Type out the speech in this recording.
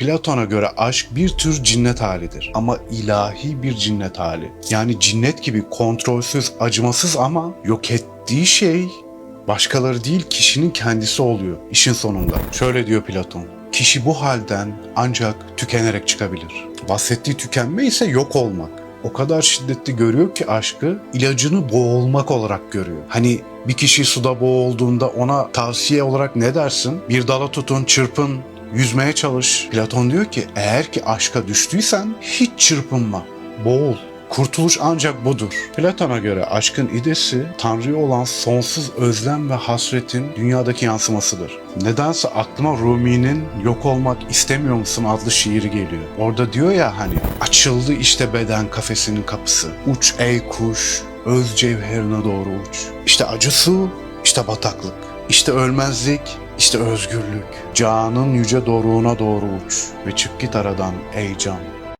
Platon'a göre aşk bir tür cinnet halidir ama ilahi bir cinnet hali. Yani cinnet gibi kontrolsüz, acımasız ama yok ettiği şey başkaları değil kişinin kendisi oluyor işin sonunda. Şöyle diyor Platon. Kişi bu halden ancak tükenerek çıkabilir. Bahsettiği tükenme ise yok olmak. O kadar şiddetli görüyor ki aşkı ilacını boğulmak olarak görüyor. Hani bir kişi suda boğulduğunda ona tavsiye olarak ne dersin? Bir dala tutun, çırpın, yüzmeye çalış. Platon diyor ki eğer ki aşka düştüysen hiç çırpınma, boğul. Kurtuluş ancak budur. Platon'a göre aşkın idesi Tanrı'ya olan sonsuz özlem ve hasretin dünyadaki yansımasıdır. Nedense aklıma Rumi'nin Yok Olmak istemiyor musun adlı şiiri geliyor. Orada diyor ya hani açıldı işte beden kafesinin kapısı. Uç ey kuş, öz cevherine doğru uç. İşte acı su, işte bataklık. İşte ölmezlik, işte özgürlük. Canın yüce doruğuna doğru uç ve çık git aradan ey can.